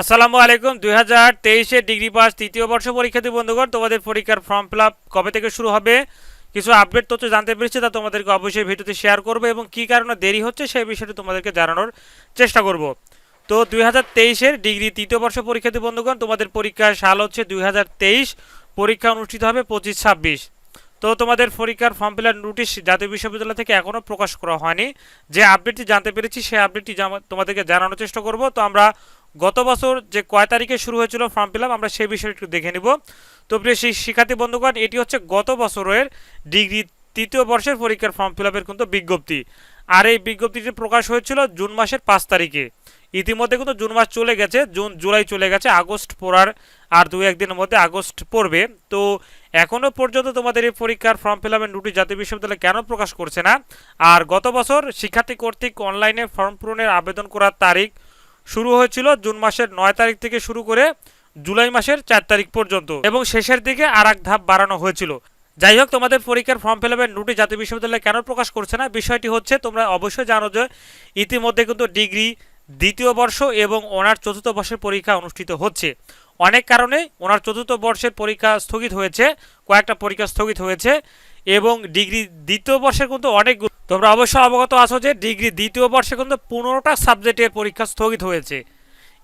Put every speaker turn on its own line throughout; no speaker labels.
আসসালামু আলাইকুম। দুই হাজার তেইশে ডিগ্রি পাস তৃতীয় বর্ষ পরীক্ষার্থী বন্ধুগণ, তোমাদের পরীক্ষার ফর্ম ফিল কবে থেকে শুরু হবে? কিছু আপডেট তথ্য জানতে পেরেছি, তা তোমাদেরকে অবশ্যই ভিডিওতে শেয়ার করব এবং কী কারণে দেরি হচ্ছে সেই বিষয়টি তোমাদেরকে জানানোর চেষ্টা করব। তো দুই হাজার তেইশের ডিগ্রি তৃতীয় বর্ষ পরীক্ষার্থী বন্ধুগণ, তোমাদের পরীক্ষার সাল হচ্ছে দুই হাজার তেইশ, পরীক্ষা অনুষ্ঠিত হবে পঁচিশ ছাব্বিশ। তো তোমাদের পরীক্ষার ফর্ম ফিল নোটিশ জাতীয় বিশ্ববিদ্যালয় থেকে এখনও প্রকাশ করা হয়নি। যে আপডেটটি জানতে পেরেছি, সেই আপডেটটি তোমাদেরকে জানানোর চেষ্টা করব। তো আমরা গত বছর যে কয় তারিখে শুরু হয়েছিল ফর্ম ফিল আমরা সেই বিষয়ে একটু দেখে নিব। তো প্রিয় শি- শিক্ষার্থী বন্ধুগণ, এটি হচ্ছে গত বছরের ডিগ্রি তৃতীয় বর্ষের পরীক্ষার ফর্ম ফিল কিন্তু বিজ্ঞপ্তি। আর এই বিজ্ঞপ্তিটি প্রকাশ হয়েছিল জুন মাসের পাঁচ তারিখে। ইতিমধ্যে কিন্তু জুন মাস চলে গেছে, জুন, জুলাই চলে গেছে, আগস্ট পড়ার আর দু একদিনের মধ্যে আগস্ট পড়বে। তো এখনও পর্যন্ত তোমাদের এই পরীক্ষার ফর্ম ফিল আপের নোটিশ জাতীয় বিশ্ববিদ্যালয় কেন প্রকাশ করছে না? আর গত বছর শিক্ষার্থী কর্তৃক অনলাইনে ফর্ম পূরণের আবেদন করার তারিখ শুরু হয়েছিল জুন মাসের নয় তারিখ থেকে শুরু করে জুলাই মাসের চার তারিখ পর্যন্ত এবং শেষের দিকে আর ধাপ বাড়ানো হয়েছিল। যাই হোক, তোমাদের পরীক্ষার ফর্ম ফিল নোটিশ জাতীয় বিশ্ববিদ্যালয় কেন প্রকাশ করছে না? বিষয়টি হচ্ছে, তোমরা অবশ্যই জানো যে ইতিমধ্যে কিন্তু ডিগ্রি দ্বিতীয় বর্ষ এবং ওনার চতুর্থ বর্ষের পরীক্ষা অনুষ্ঠিত হচ্ছে। অনেক কারণে ওনার চতুর্থ বর্ষের পরীক্ষা স্থগিত হয়েছে, কয়েকটা পরীক্ষা স্থগিত হয়েছে, এবং ডিগ্রি দ্বিতীয় বর্ষে কিন্তু অনেক তোমরা অবশ্যই অবগত আছো যে ডিগ্রি দ্বিতীয় বর্ষে কিন্তু পনেরোটা সাবজেক্টের পরীক্ষা স্থগিত হয়েছে।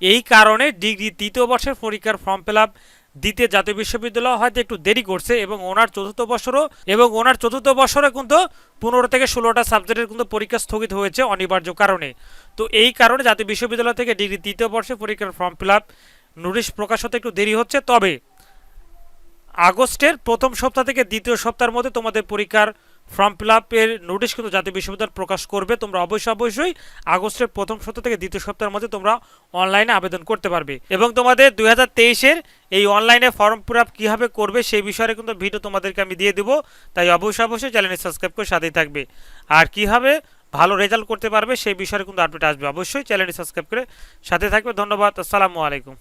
এই কারণে ডিগ্রি তৃতীয় বর্ষের পরীক্ষার ফর্ম ফিল আপ দিতে জাতীয় বিশ্ববিদ্যালয় হয়তো একটু দেরি করছে, এবং ওনার চতুর্থ বছরও এবং ওনার চতুর্থ বছরে কিন্তু পনেরো থেকে ষোলোটা সাবজেক্টের কিন্তু পরীক্ষা স্থগিত হয়েছে অনিবার্য কারণে। তো এই কারণে জাতীয় বিশ্ববিদ্যালয় থেকে ডিগ্রি তৃতীয় বর্ষে পরীক্ষার ফর্ম ফিল আপ নোটিশ প্রকাশ হতে একটু দেরি হচ্ছে, তবে আগস্টের প্রথম সপ্তাহ থেকে দ্বিতীয় সপ্তাহের মধ্যে তোমাদের পরীক্ষার ফর্ম ফিল আপের নোটিশ কিন্তু জাতীয় বিশ্ববিদ্যালয় প্রকাশ করবে। তোমরা অবশ্যই অবশ্যই আগস্টের প্রথম সপ্তাহ থেকে দ্বিতীয় সপ্তাহের মধ্যে তোমরা অনলাইনে আবেদন করতে পারবে। এবং তোমাদের দুই হাজার তেইশের এই অনলাইনে ফর্ম ফিল আপ কীভাবে করবে সেই বিষয়ে কিন্তু ভিডিও তোমাদেরকে আমি দিয়ে দেবো। তাই অবশ্যই অবশ্যই চ্যানেলটি সাবস্ক্রাইব করে সাথেই থাকবে। আর কীভাবে ভালো রেজাল্ট করতে পারবে সেই বিষয়ে কিন্তু আপডেট আসবে। অবশ্যই চ্যানেলটি সাবস্ক্রাইব করে সাথে থাকবে। ধন্যবাদ। আসসালামু আলাইকুম।